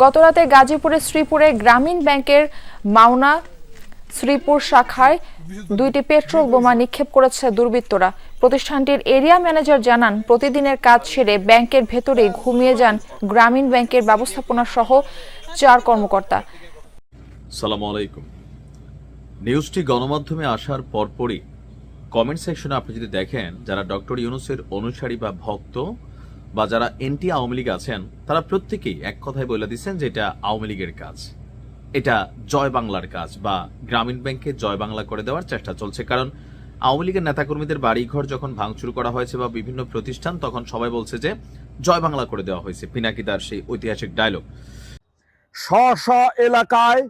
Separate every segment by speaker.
Speaker 1: গতরাতে গাজীপুরের শ্রীপুরে গ্রামীণ ব্যাংকের মাওনা শ্রীপুর শাখায় দুইটি পেট্রোল বোমা নিক্ষেপ করেছে দুর্বৃত্তরা। প্রতিষ্ঠানটির এরিয়া ম্যানেজার জানান, প্রতিদিনের কাজ সেরে ব্যাংকের ভেতরেই ঘুমিয়ে যান গ্রামীণ ব্যাংকের ব্যবস্থাপনা সহ চার কর্মকর্তা।
Speaker 2: সালাম আলাইকুম। নিউজটি গণমাধ্যমে আসার পরপরই কমেন্ট সেকশনে আপনি যদি দেখেন, যারা ডক্টর ইউনুসের অনুসারী বা ভক্ত বা যারা এনটি আওয়ামী লীগ আছেন, তারা প্রত্যেকেই এক কথায় বলে দিচ্ছেন যে এটা আওয়ামী লীগের কাজ। এটা জয় বাংলার কাজ বা গ্রামীণ ব্যাংকে জয় বাংলা করে দেওয়ার চেষ্টা চলছে। কারণ আওয়ামী লীগের নেতাকর্মীদের বাড়িঘর যখন ভাঙচুর করা হয়েছে বা বিভিন্ন প্রতিষ্ঠান, তখন সবাই বলছে যে জয় বাংলা করে দেওয়া হয়েছে। পিনাকিদার সেই ঐতিহাসিক ডায়লগ
Speaker 3: স্ব স্ব এলাকায়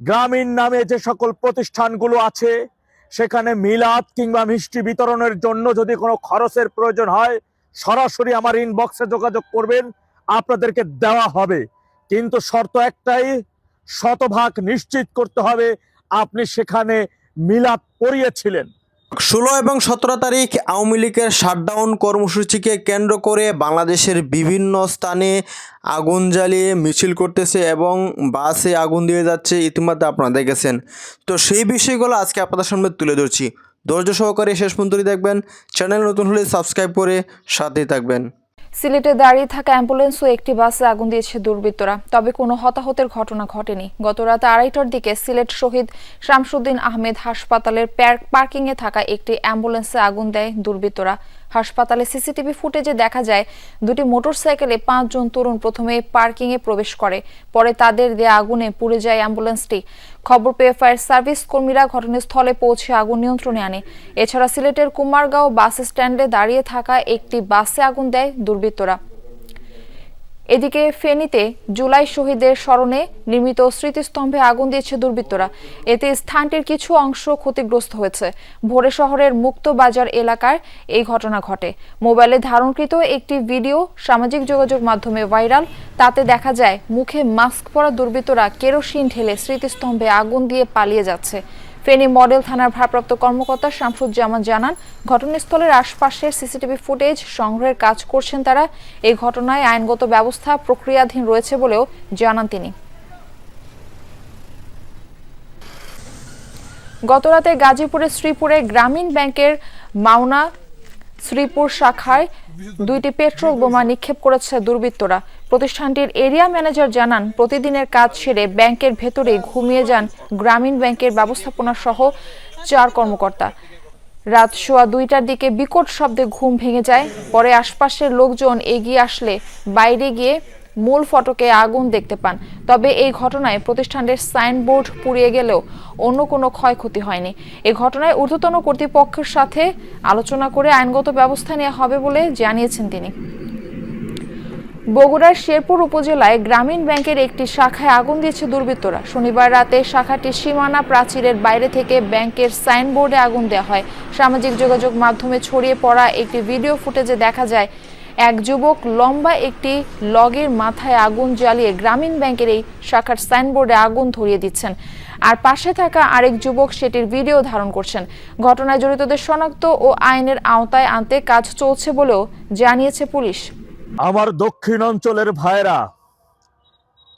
Speaker 3: গ্রামীণ নামে যে সকল প্রতিষ্ঠানগুলো আছে, সেখানে মিলাদ কিংবা মিষ্টি বিতরণের জন্য যদি কোনো খরচের প্রয়োজন হয় সরাসরি আমার ইনবক্সে যোগাযোগ করবেন, আপনাদেরকে দেওয়া হবে। কিন্তু শর্ত একটাই, শতভাগ নিশ্চিত করতে হবে আপনি সেখানে মিলাপ পড়িয়েছিলেন।
Speaker 4: ষোলো এবং সতেরো তারিখ আওয়ামী লীগের শাটডাউন কর্মসূচিকে কেন্দ্র করে বাংলাদেশের বিভিন্ন স্থানে আগুন জ্বালিয়ে মিছিল করতেছে এবং বাসে আগুন দিয়ে যাচ্ছে ইতিমধ্যে আপনারা দেখেছেন। তো সেই বিষয়গুলো আজকে আপনাদের সামনে তুলে ধরছি। ধৈর্য সহকারে শেষ পর্যন্ত দেখবেন। চ্যানেল নতুন হলে সাবস্ক্রাইব করে সাথে থাকবেন।
Speaker 1: সিলেটে দাঁড়িয়ে থাকা অ্যাম্বুলেন্স ও একটি বাসে আগুন দিয়েছে দুর্বৃত্তরা। তবে কোনো হতাহতের ঘটনা ঘটেনি। গত রাত আড়াইটার দিকে সিলেট শহীদ শামসুদ্দিন আহমেদ হাসপাতালের পার্কিংয়ে থাকা একটি অ্যাম্বুলেন্সে আগুন দেয় দুর্বৃত্তরা। হাসপাতালে সিসিটিভি ফুটেজে দেখা যায় দুটি মোটরসাইকেলে পাঁচজন তরুণ প্রথমে পার্কিংয়ে প্রবেশ করে, পরে তাদের দেয়া আগুনে পুড়ে যায় অ্যাম্বুলেন্সটি। খবর পেয়ে ফায়ার সার্ভিস কর্মীরা ঘটনাস্থলে পৌঁছে আগুন নিয়ন্ত্রণে আনে। এছাড়া সিলেটের কুমারগাঁও বাস স্ট্যান্ডে দাঁড়িয়ে থাকা একটি বাসে আগুন দেয় দুর্বৃত্তরা। এদিকে ফেনীতে জুলাই শহীদের স্মরণে নির্মিত স্মৃতিস্তম্ভে আগুন দিয়েছে দুর্বৃত্তরা। এতে স্থানটির কিছু অংশ ক্ষতিগ্রস্ত হয়েছে। ভোরে শহরের মুক্ত বাজার এলাকার এই ঘটনা ঘটে। মোবাইলে ধারণকৃত একটি ভিডিও সামাজিক যোগাযোগ মাধ্যমে ভাইরাল। তাতে দেখা যায়, মুখে মাস্ক পরা দুর্বৃত্তরা কেরোসিন ঢেলে স্মৃতিস্তম্ভে আগুন দিয়ে পালিয়ে যাচ্ছে। ফেনী মডেল থানার ভারপ্রাপ্ত কর্মকর্তা শামসুজ্জামান জানান, ঘটনাস্থলের আশপাশের সিসিটিভি ফুটেজ সংগ্রহের কাজ করছেন তারা। এই ঘটনায় আইনগত ব্যবস্থা প্রক্রিয়াধীন রয়েছে বলেও জানান তিনি। গতরাতে গাজীপুরের শ্রীপুরে গ্রামীণ ব্যাংকের মাওনা শ্রীপুর শাখায় দুইটি পেট্রোল বোমা নিক্ষেপ করেছে দুর্বৃত্তরা। প্রতিষ্ঠানটির এরিয়া ম্যানেজার জানান, প্রতিদিনের কাজ সেরে ব্যাংকের ভেতরে ঘুমিয়ে যান গ্রামীণ ব্যাংকের ব্যবস্থাপনা সহ চার কর্মকর্তা। রাত সোয়া দুইটার দিকে বিকট শব্দে ঘুম ভেঙে যায়। পরে আশপাশের লোকজন এগিয়ে আসলে বাইরে গিয়ে মূল ফটকে আগুন দেখতে পান। তবে এই ঘটনায় প্রতিষ্ঠানটির সাইনবোর্ড পুড়িয়ে গেলেও অন্য কোনো ক্ষয়ক্ষতি হয়নি। এই ঘটনায় ঊর্ধ্বতন কর্তৃপক্ষের সাথে আলোচনা করে আইনগত ব্যবস্থা নেওয়া হবে বলে জানিয়েছেন তিনি। বগুড়ার শেরপুর উপজেলায় গ্রামীণ ব্যাংকের একটি শাখায় আগুন দিয়েছে দুর্বৃত্তরা। শনিবার রাতে শাখাটির সীমানা প্রাচীরের বাইরে থেকে ব্যাংকের সাইনবোর্ডে আগুন দেওয়া হয়। সামাজিক যোগাযোগ মাধ্যমে ছড়িয়ে পড়া একটি ভিডিও ফুটেজে দেখা যায়, এক যুবক লম্বা একটি লগের মাথায় আগুন জ্বালিয়ে গ্রামীণ ব্যাংকের এই শাখার সাইনবোর্ডে আগুন ধরিয়ে দিচ্ছেন। আর পাশে থাকা আরেক যুবক সেটির ভিডিও ধারণ করছেন। ঘটনায় জড়িতদের শনাক্ত ও আইনের আওতায় আনতে কাজ চলছে বলেও জানিয়েছে পুলিশ।
Speaker 3: আমার দক্ষিণ অঞ্চলের ভাইরা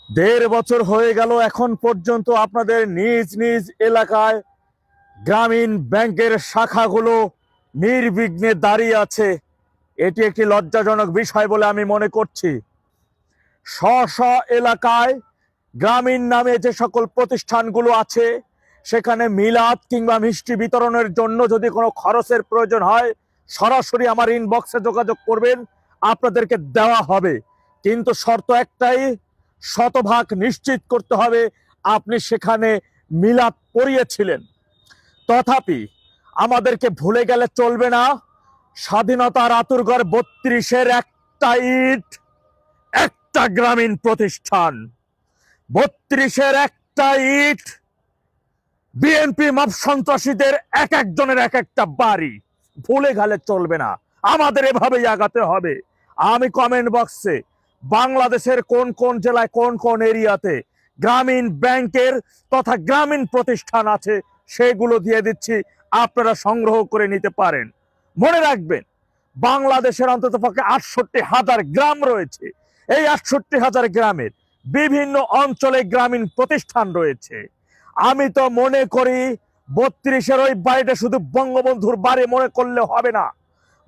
Speaker 3: দেড় বছর হয়ে গেল এখন পর্যন্ত আপনাদের নিজ নিজ এলাকায় গ্রামীণ ব্যাংকের শাখাগুলো নির্বিঘ্নে দাঁড়িয়ে আছে। এটি একটি লজ্জাজনক বিষয় বলে আমি মনে করছি। স্ব স্ব এলাকায় গ্রামীণ নামে যে সকল প্রতিষ্ঠানগুলো আছে, সেখানে মিলাদ কিংবা মিষ্টি বিতরণের জন্য যদি কোনো খরচের প্রয়োজন হয়, সরাসরি আমার ইনবক্সে যোগাযোগ করবেন। আপনাদেরকে দেওয়া হবে। কিন্তু শর্ত একটাই, শতভাগ নিশ্চিত করতে হবে আপনি সেখানে মিলাদ পড়িয়েছিলেন। তথাপি আমাদেরকে ভুলে গেলে চলবে না। স্বাধীনতার আতুরগড় বত্রিশের একটা ইট, একটা গ্রামীণ প্রতিষ্ঠান। বত্রিশের একটা ইট বিএনপি মাপ সন্ত্রাসীদের এক একজনের এক একটা বাড়ি। ভুলে গেলে চলবে না। আমাদের এভাবেই আগাতে হবে। আমি কমেন্ট বক্সে বাংলাদেশের কোন কোন জেলায়, কোন কোন এরিয়াতে গ্রামীণ ব্যাংকের তথা গ্রামীণ প্রতিষ্ঠান আছে, সেগুলো দিয়ে দিচ্ছি, আপনারা সংগ্রহ করে নিতে পারেন। মনে রাখবেন, বাংলাদেশের অন্তত পক্ষে আটষট্টি হাজার গ্রাম রয়েছে। এই আটষট্টি হাজার গ্রামের বিভিন্ন অঞ্চলে গ্রামীণ প্রতিষ্ঠান রয়েছে। আমি তো মনে করি, বত্রিশের ওই বাড়িটা শুধু বঙ্গবন্ধুর বাড়ি মনে করলে হবে না।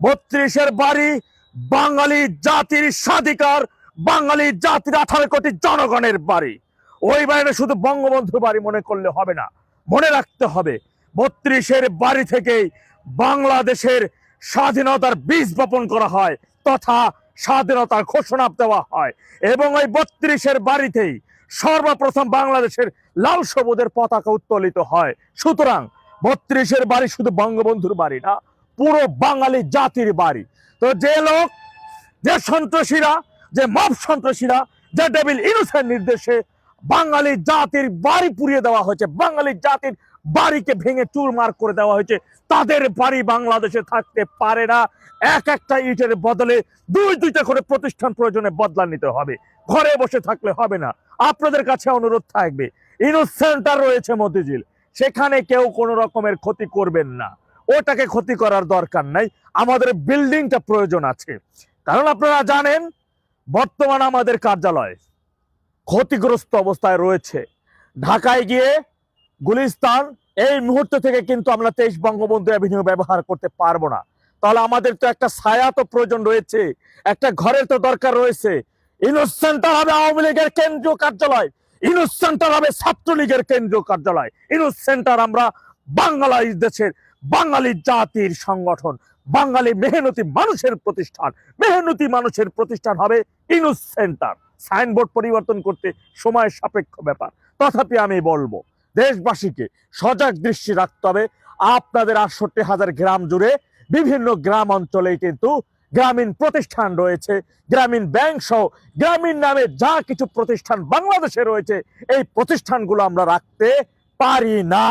Speaker 3: বত্রিশের বাড়ি বাঙালি জাতির স্বাধিকার, বাঙালি জাতির আঠারো কোটি জনগণের বাড়ি। ওই বাড়িটা শুধু বঙ্গবন্ধুর বাড়ি মনে করলে হবে না, মনে রাখতে হবে, বত্রিশের বাড়ি থেকেই বাংলাদেশের স্বাধীনতার বীজ বপন করা হয়, তথা স্বাধীনতার ঘোষণা দেওয়া হয়। এবং ওই বত্রিশের বাড়িতেই সর্বপ্রথম বাংলাদেশের লাল সবুজের পতাকা উত্তোলিত হয়। সুতরাং বত্রিশের বাড়ি শুধু বঙ্গবন্ধুর বাড়ি না, পুরো বাঙালি জাতির বাড়ি। তো যে লোক, যে সন্ত্রাসীরা, যে মব সন্ত্রাসীরা, যে ডেভিল ইনুসের নির্দেশে বাঙালি জাতির বাড়ি পুড়িয়ে দেওয়া হয়েছে, বাঙালি জাতির বাড়িকে ভেঙে চুরমার করে দেওয়া হয়েছে, তাদের বাড়ি বাংলাদেশে থাকতে পারে না। এক একটা ইটের বদলে দুই দুইটা করে প্রতিষ্ঠান প্রয়োজনে বদলা নিতে হবে। ঘরে বসে থাকলে হবে না। আপনাদের কাছে অনুরোধ থাকবে ইনুস সেন্টার রয়েছে মতিঝিল, সেখানে কেউ কোনো রকমের ক্ষতি করবেন না। ওটাকে ক্ষতি করার দরকার নাই। আমাদের বিল্ডিংটা প্রয়োজন আছে। কারণ আপনারা জানেন, বর্তমান আমাদের কার্যালয় ক্ষতিগ্রস্ত অবস্থায় রয়েছে। ঢাকায় গিয়ে গুলিস্তান, এই মুহূর্ত থেকে কিন্তু আমরা তেইশ বঙ্গবন্ধু অ্যাভিনিউ ব্যবহার করতে পারব না। তাহলে আমাদের তো একটা ছায়া তো প্রয়োজন রয়েছে, একটা ঘরের তো দরকার রয়েছে। ইনুস সেন্টার হবে আওয়ামী লীগের কেন্দ্রীয় কার্যালয় ইনুস সেন্টার হবে ছাত্রলীগের কেন্দ্রীয় কার্যালয়। ইনুস সেন্টার আমরা বাংলাদেশ দেশের বাঙালি জাতির সংগঠন, বাঙালি মেহনতি মানুষের প্রতিষ্ঠান। মেহনতি মানুষের প্রতিষ্ঠান হবে ইনুস সেন্টার। সাইনবোর্ড পরিবর্তন করতে সময় সাপেক্ষ ব্যাপার। তথাপি আমি বলব, দেশবাসীকে সজাগ দৃষ্টি রাখতে হবে। আপনাদের আটষট্টি হাজার গ্রাম জুড়ে বিভিন্ন গ্রাম অঞ্চলে কিন্তু গ্রামীণ প্রতিষ্ঠান রয়েছে। গ্রামীণ ব্যাংক সহ গ্রামীণ নামে যা কিছু প্রতিষ্ঠান বাংলাদেশে রয়েছে, এই প্রতিষ্ঠানগুলো আমরা রাখতে পারি না।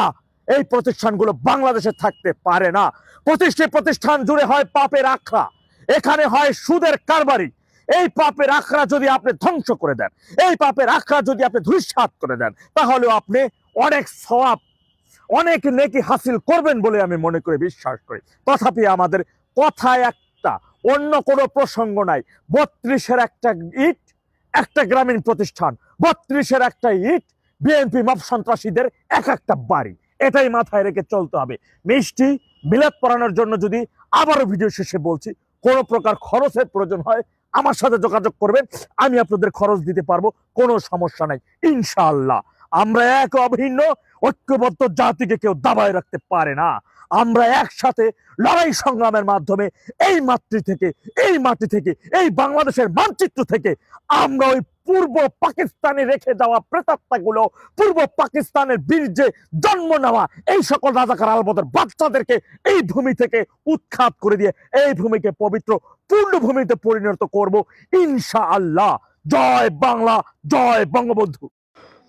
Speaker 3: এই প্রতিষ্ঠানগুলো বাংলাদেশে থাকতে পারে না। প্রতিষ্ঠিত প্রতিষ্ঠান জুড়ে হয় পাপের আখড়া। এখানে হয় সুদের কারবারি। এই পাপের আখড়া যদি আপনি ধ্বংস করে দেন, এই পাপের আখড়া যদি আপনি ধূলিসাৎ করে দেন তাহলে আপনি অনেক সওয়াব, অনেক নেকি হাসিল করবেন বলে আমি মনে করে বিশ্বাস করি। তথাপি আমাদের কথা একটা, অন্য কোনো প্রসঙ্গ নাই। বত্রিশের একটা ইট, একটা গ্রামীণ প্রতিষ্ঠান। বত্রিশের একটা ইট, বিএনপি মাপ সন্ত্রাসীদের এক একটা বাড়ি। এটাই মাথায় রেখে চলতে হবে। মিষ্টি বিলাত পড়ানোর জন্য যদি আবারও ভিডিও শেষে বলছি, কোনো প্রকার খরচের প্রয়োজন হয়, আমার সাথে যোগাযোগ করবেন। আমি আপনাদের খরচ দিতে পারব, কোনো সমস্যা নাই ইনশাল্লাহ আমরা এক অভিন্ন, ঐক্যবদ্ধ জাতিকে কেউ দাবায় রাখতে পারে না। আমরা একসাথে লড়াই সংগ্রামের মাধ্যমে এই মাতৃ থেকে, এই মাটি থেকে, এই বাংলাদেশের মানচিত্র থেকে আমরা ওই পূর্ব পাকিস্তানে রেখে যাওয়া প্রেতাত্মাগুলো, পূর্ব পাকিস্তানের বীর্যে জন্ম নেওয়া এই সকল রাজাকার আলবদের বাচ্চাদেরকে এই ভূমি থেকে উৎখাত করে দিয়ে এই ভূমিকে পবিত্র পূর্ণ ভূমিতে পরিণত করব। ইনশাআল্লাহ। জয় বাংলা, জয় বঙ্গবন্ধু।